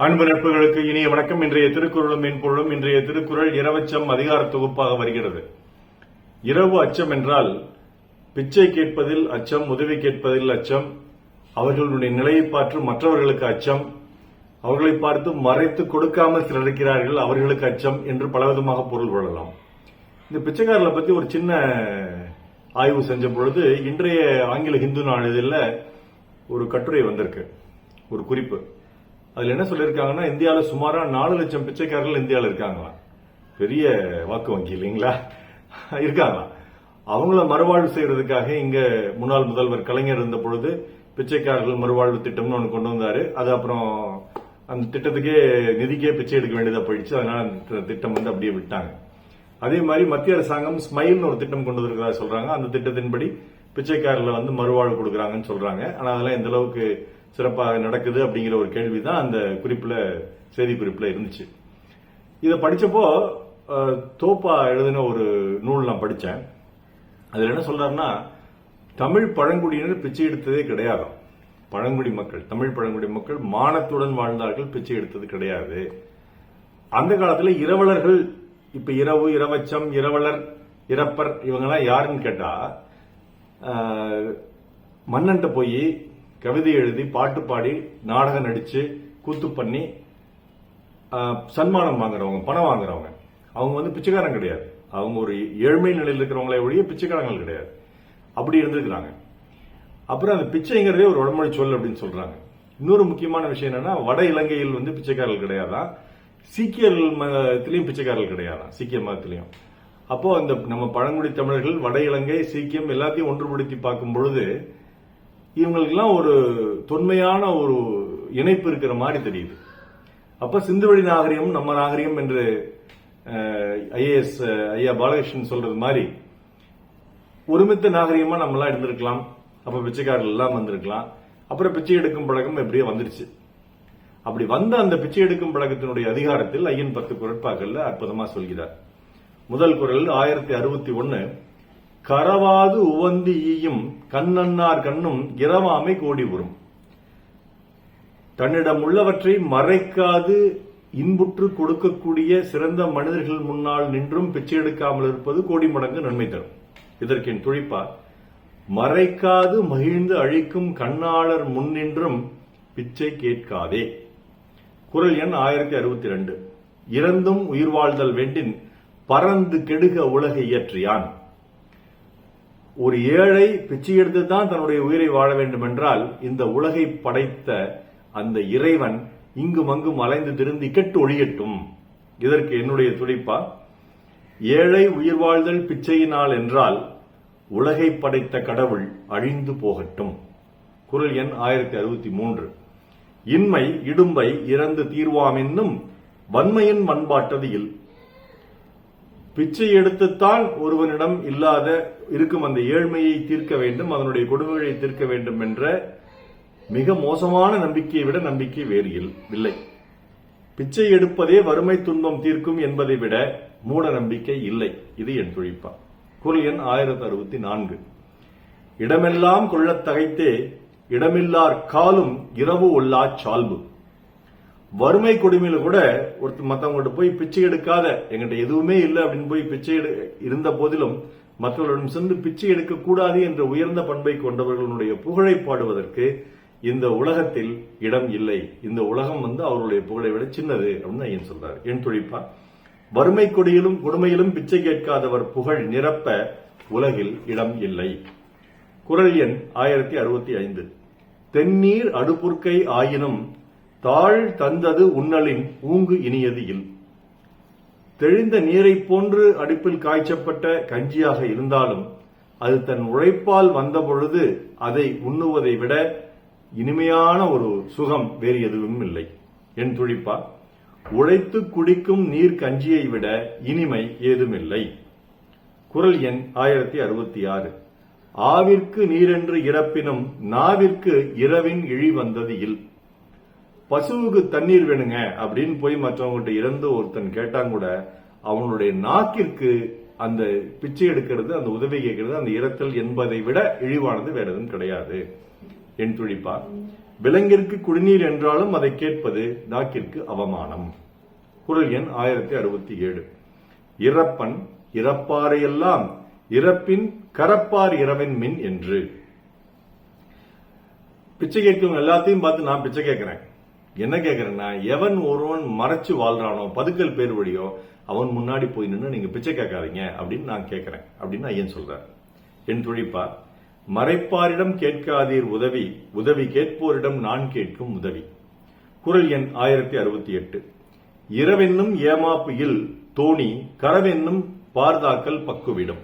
அன்பு நட்புகளுக்கு இனிய வணக்கம். இன்றைய திருக்குறளும் மென்பொருளும் இன்றைய திருக்குறள் இரவச்சம் அதிகார தொகுப்பாக வருகிறது. இரவு அச்சம் என்றால் பிச்சை கேட்பதில் அச்சம் உதவி கேட்பதில் அச்சம் அவர்களுடைய நிலையை பார்த்து மற்றவர்களுக்கு அச்சம் அவர்களை பார்த்து மறைத்து கொடுக்காமல் சிலர் இருக்கிறார்கள் அவர்களுக்கு அச்சம் என்று பலவிதமாக பொருள் கொள்ளலாம். இந்த பிச்சைக்காரர்களை பத்தி ஒரு சின்ன ஆய்வு செஞ்ச பொழுது இன்றைய ஆங்கில ஹிந்து நாளிதழில் ஒரு கட்டுரை வந்திருக்கு. ஒரு குறிப்பு. அதுல என்ன சொல்லியிருக்காங்கன்னா இந்தியாவில் சுமாரா நாலு லட்சம் பிச்சைக்காரர்கள் இந்தியாவில் இருக்காங்களாம் பெரிய வாக்கு வங்கி இல்லைங்களா? இருக்காங்களாம் அவங்கள மறுவாழ்வு செய்யறதுக்காக இங்க முன்னாள் முதல்வர் கலைஞர் இருந்த பொழுது பிச்சைக்காரர்கள் மறுவாழ்வு திட்டம்னு ஒன்று கொண்டு வந்தாரு. அது அப்புறம் அந்த திட்டத்துக்கே நிதிக்கே பிச்சை எடுக்க வேண்டியதா போயிடுச்சு. அதனால அந்த திட்டம் வந்து அப்படியே விட்டாங்க. அதே மாதிரி மத்திய அரசாங்கம் ஸ்மைல்னு ஒரு திட்டம் கொண்டு வந்திருக்கிறதா சொல்றாங்க. அந்த திட்டத்தின்படி பிச்சைக்காரர்களை வந்து மறுவாழ்வு கொடுக்குறாங்கன்னு சொல்றாங்க. ஆனா அதெல்லாம் எந்த அளவுக்கு சிறப்பாக நடக்குது அப்படிங்கிற ஒரு கேள்விதான் அந்த குறிப்பில் செய்தி குறிப்பில் இருந்துச்சு. இதை படித்தப்போ தோப்பா எழுதின ஒரு நூல் நான் படித்தேன் அதில் என்ன சொல்றாருன்னா தமிழ் பழங்குடியினர் பிச்சை எடுத்ததே கிடையாது. பழங்குடி மக்கள் தமிழ் பழங்குடி மக்கள் மானத்துடன் வாழ்ந்தார்கள் பிச்சை எடுத்தது கிடையாது. அந்த காலத்தில் இரவலர்கள் இப்ப இரவு இரவச்சம் இரவலர் இறப்பர் இவங்கெல்லாம் யாருன்னு கேட்டா மன்னன்ட்ட போய் கவிதை எழுதி பாட்டு பாடி நாடகம் நடிச்சு கூத்து பண்ணி சன்மானம் வாங்குறவங்க பணம் வாங்குறவங்க. அவங்க வந்து பிச்சைக்காரன் கிடையாது. அவங்க ஒரு ஏழ்மை நிலையில் இருக்கிறவங்களே ஒழிய பிச்சைக்காரங்கள் கிடையாது. அப்படி இருந்திருக்கிறாங்க. அப்புறம் அந்த பிச்சைங்கிறதே ஒரு வடமொழி சொல் அப்படின்னு சொல்றாங்க. இன்னொரு முக்கியமான விஷயம் என்னன்னா வட இலங்கையில் வந்து பிச்சைக்காரர்கள் கிடையாதான். சீக்கியர்கள் மதத்திலையும் பிச்சைக்காரர்கள் கிடையாதான். சீக்கிய மதத்திலையும். அப்போ அந்த நம்ம பழங்குடி தமிழர்கள் வட இலங்கை சீக்கியம் எல்லாத்தையும் ஒன்றுபடுத்தி பார்க்கும் பொழுது இவங்களுக்கெல்லாம் ஒரு தொன்மையான ஒரு இணைப்பு இருக்கிற மாதிரி தெரியுது. அப்ப சிந்துவெளி நாகரிகம் நம்ம நாகரிகம் என்று ஐஏஎஸ் ஐயா பாலகிருஷ்ணன் சொல்றது மாதிரி ஒருமித்த நாகரிகமா நம்மளாம் இருந்திருக்கலாம். அப்ப பிச்சைக்காரர்கள் எல்லாம் வந்திருக்கலாம். அப்புறம் பிச்சை எடுக்கும் பழக்கம் எப்படியோ வந்துருச்சு. அப்படி வந்த அந்த பிச்சை எடுக்கும் பழக்கத்தினுடைய அதிகாரத்தில் ஐயன் பத்து குரட்பாக்கள்ல அற்புதமா சொல்கிறார். முதல் குரல் ஆயிரத்தி அறுபத்தி ஒன்னு கரவாது உவந்து ஈயும் கண்ணன்னார் கண்ணும் இரவாமை கோடி உறும் தன்னிடம் உள்ளவற்றை மறைக்காது இன்புற்று கொடுக்கக்கூடிய சிறந்த மனிதர்கள் முன்னால் நின்றும் பிச்சை எடுக்காமல் இருப்பது கோடி மடங்கு நன்மை தரும். இதற்கின் துழிப்பார் மறைக்காது மகிழ்ந்து அழிக்கும் கண்ணாளர் முன்னின்றும் பிச்சை கேட்காதே. குரல் எண் ஆயிரத்தி அறுபத்தி ரெண்டு. இறந்தும் உயிர் வாழ்தல் வேண்டின் பறந்து கெடுக உலகை இயற்றியான். ஒரு ஏழை பிச்சை எடுத்து தான் தன்னுடைய உயிரை வாழ வேண்டும் என்றால் இந்த உலகை படைத்த அந்த இறைவன் இங்கும் அங்கும் அலைந்து திருந்தி கெட்டு ஒழியட்டும். இதற்கு என்னுடைய துடிப்பா? ஏழை உயிர் வாழ்தல் பிச்சையினால் என்றால் உலகை படைத்த கடவுள் அழிந்து போகட்டும். குரல் எண் ஆயிரத்தி அறுபத்தி மூன்று. இன்மை இடும்பை இறந்து தீர்வாமென்னும் வன்மையின் மண்பாட்டதியில் பிச்சை எடுத்துத்தான் ஒருவனிடம் இல்லாத இருக்கும் அந்த ஏழ்மையை தீர்க்க வேண்டும் அதனுடைய கொடுமைகளை தீர்க்க வேண்டும் என்ற மிக மோசமான நம்பிக்கையை விட நம்பிக்கை வேறு இல்லை. பிச்சை எடுப்பதே வறுமை துன்பம் தீர்க்கும் என்பதை விட மூட நம்பிக்கை இல்லை. இது என் துழிப்பா. குரல் எண் ஆயிரத்தி அறுபத்தி நான்கு இடமெல்லாம் கொள்ளத் தகைத்தே இடமில்லார் காலும் இரவு ஒல்லாச் சால்பு. வறுமை கொடுமையில கூட ஒருத்தர் மற்றவங்கள்ட்ட போய் பிச்சை எடுக்காத எங்கிட்ட எதுவுமே இல்லை அப்படின்னு போய் பிச்சை எடு இருந்த போதிலும் மற்றவர்களிடம் சென்று பிச்சை எடுக்க கூடாது என்ற உயர்ந்த பண்பை கொண்டவர்களுடைய புகழை பாடுவதற்கு இந்த உலகத்தில் இடம் இல்லை. இந்த உலகம் வந்து அவருடைய புகழை விட சின்னது அப்படின்னு ஐயன் சொல்றாரு. என் துழிப்பா வறுமை கொடியிலும் கொடுமையிலும் பிச்சை கேட்காதவர் புகழ் நிரப்ப உலகில் இடம் இல்லை. குரல் எண் ஆயிரத்தி அறுபத்தி ஐந்து தென்னீர் அடுப்புற்கை ஆயினும் தாழ் தந்தது உண்ணலின் ஊங்கு இனியது இல். தெளிந்த நீரைப் போன்று அடுப்பில் காய்ச்சப்பட்ட கஞ்சியாக இருந்தாலும் அது தன் உழைப்பால் வந்த பொழுது அதை உண்ணுவதை விட இனிமையான ஒரு சுகம் வேறு எதுவும் இல்லை. என் துழிப்பா உழைத்து குடிக்கும் நீர் கஞ்சியை விட இனிமை ஏதுமில்லை. குரல் எண் ஆயிரத்தி அறுபத்தி ஆறு. ஆவிற்கு நீரென்று இறப்பினும் நாவிற்கு இரவின் இழி வந்தது இல். பசுவுக்கு தண்ணீர் வேணுங்க அப்படின்னு போய் மற்றவங்ககிட்ட இறந்து ஒருத்தன் கேட்டாங்க கூட அவனுடைய நாக்கிற்கு அந்த பிச்சை எடுக்கிறது அந்த உதவி கேட்கிறது அந்த இரத்தல் என்பதை விட இழிவானது வேற எதுவும் கிடையாது. என் துடிப்பா விலங்கிற்கு குடிநீர் என்றாலும் அதை கேட்பது நாக்கிற்கு அவமானம். குரல் எண் ஆயிரத்தி அறுபத்தி ஏழு. இறப்பன் இறப்பாரையெல்லாம் இறப்பின் கரப்பார் இரவின் மின் என்று. பிச்சை கேட்கும் எல்லாத்தையும் பார்த்து நான் பிச்சை கேட்கிறேன். என்ன கேட்குறேன்னா எவன் ஒருவன் மறைச்சு வாழ்றானோ பதுக்கல் பேர் வழியோ அவன் முன்னாடி போய் நின்று நீங்க பிச்சை கேட்காதீங்க அப்படின்னு நான் கேட்கிறேன் அப்படின்னு ஐயன் சொல்றார். என் துழிப்பா மறைப்பாரிடம் கேட்காதீர் உதவி உதவி கேட்போரிடம் நான் கேட்கும் உதவி. குரல் எண் ஆயிரத்தி அறுபத்தி எட்டு. இரவென்னும் ஏமாப்பு இல் தோணி கரவென்னும் பார்தாக்கல் பக்குவிடும்.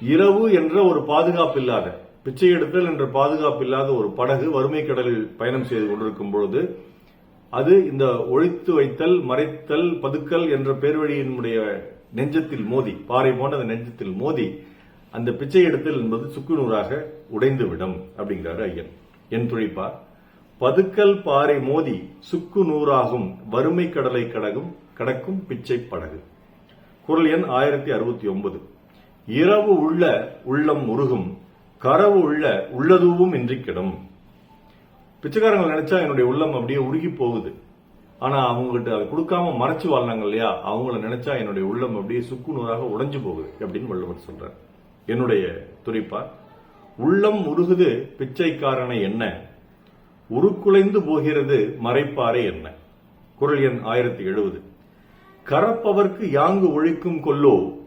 இரவு என்ற ஒரு பாதுகாப்பு இல்லாத பிச்சை எடுத்தல் என்ற பாதுகாப்பு இல்லாத ஒரு படகு வறுமை கடலில் பயணம் செய்து கொண்டிருக்கும் பொழுது அது இந்த ஒழித்து வைத்தல் மறைத்தல் பதுக்கல் என்ற பேர்வழியினுடைய நெஞ்சத்தில் மோதி பாறை போன்ற அந்த நெஞ்சத்தில் மோதி அந்த பிச்சை எடுத்தல் என்பது சுக்குநூறாக உடைந்துவிடும் அப்படிங்கிறாரு ஐயன். என் துழிப்பா பதுக்கல் பாறை மோதி சுக்கு நூறாகும் வறுமை கடலை கடகும் கடக்கும் பிச்சை படகு. குரல் எண் ஆயிரத்தி அறுபத்தி ஒன்பது. இரவு உள்ள உள்ளம் உருகும் கரவு உள்ள உள்ளதுவும் இன்றி கிடும் பிச்சைக்காரங்க நினைச்சா என்னுடைய உள்ளம் அப்படியே உருகி போகுது. ஆனா அவங்ககிட்ட அதை கொடுக்காம மறைச்சு வாழ்னாங்க இல்லையா? அவங்கள நினைச்சா என்னுடைய உள்ளம் அப்படியே சுக்குநூறாக உடைஞ்சு போகுது அப்படின்னு வள்ளுவர் சொல்றார். என்னுடைய துறைப்பார் உள்ளம் உருகுது பிச்சைக்காரனை என்ன? உருக்குலைந்து போகிறது மறைப்பாறை என்ன? குரல் எண் ஆயிரத்தி எழுபது கரப்பவர்க்கு யாங்கு ஒழிக்கும் கொல்லோ?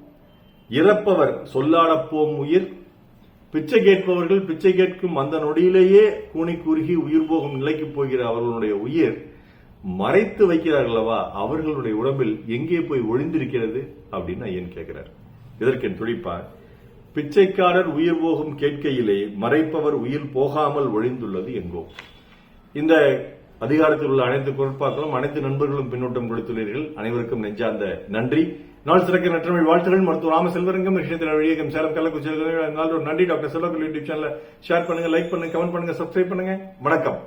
இறப்பவர் சொல்லாடப்போம் உயிர் பிச்சை கேட்பவர்கள் பிச்சை கேட்கும் அந்த நொடியிலேயே கூனி குறுகி உயிர் போகும் நிலைக்கு போகிற அவர்களுடைய உயிர் மறைத்து வைக்கிறார்களவா அவர்களுடைய உடம்பில் எங்கே போய் ஒளிந்திருக்கிறது அப்படின்னு ஐயன் கேட்கிறார். இதற்கு என் துடிப்பார் பிச்சைக்காரர் உயிர் போகும் கேட்கையிலே மறைப்பவர் உயிர் போகாமல் ஒழிந்துள்ளது எங்கோ இந்த அதிகாரத்தில் உள்ள அனைத்து பொருட்பாக்களும் அனைத்து நண்பர்களும் பின்னூட்டம் கொடுத்துள்ளீர்கள். அனைவருக்கும் நெஞ்சார்ந்த நன்றி. நாள் சிறக்க நற்றமிழ் வாழ்த்துகள். மருத்துவ ராம செல்வரங்கம் விஷயத்தில் வழியகம் சேலம் கள்ளக்குறிச்சி நாள் ஒரு நன்றி doctor Selvakul YouTube channel share பண்ணுங்க லைக் பண்ணுங்க கமெண்ட் பண்ணுங்க சப்ஸ்கிரைப் பண்ணுங்க. வணக்கம்.